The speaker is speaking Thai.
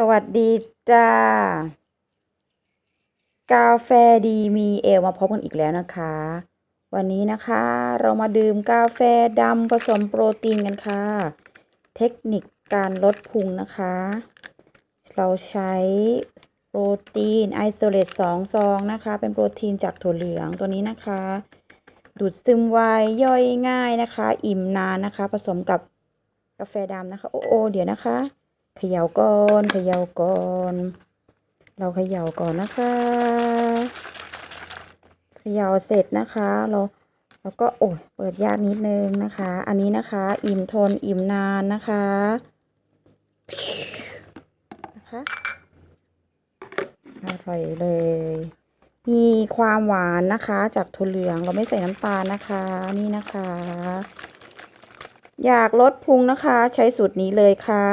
สวัสดีจ้า กาแฟดีมีเอลมาพบกันอีกแล้วนะคะ วันนี้นะคะเรามาดื่มกาแฟดำผสมโปรตีนกันค่ะ เทคนิคการลดพุงนะคะ เราใช้โปรตีนไอโซเลตสองซองนะคะ เป็นโปรตีนจากถั่วเหลืองตัวนี้นะคะ ดูดซึมไวย่อยง่ายนะคะ อิ่มนานนะคะ ผสมกับกาแฟดำนะคะ โอ้โอเดี๋ยวนะคะ เขย่าก่อนเขย่าก่อน เราเขย่าก่อนนะคะเขย่าเสร็จนะคะเราแล้วก็โอ้ยเปิดยากนิดนึงนะคะ อันนี้นะคะ อิ่มทนอิ่มนานนะคะนะคะอร่อยเลย มีความหวานนะคะ จากถั่วเหลืองเราไม่ใส่น้ำตาลนะคะ นี่นะคะ อยากลดพุงนะคะ ใช้สูตรนี้เลยค่ะ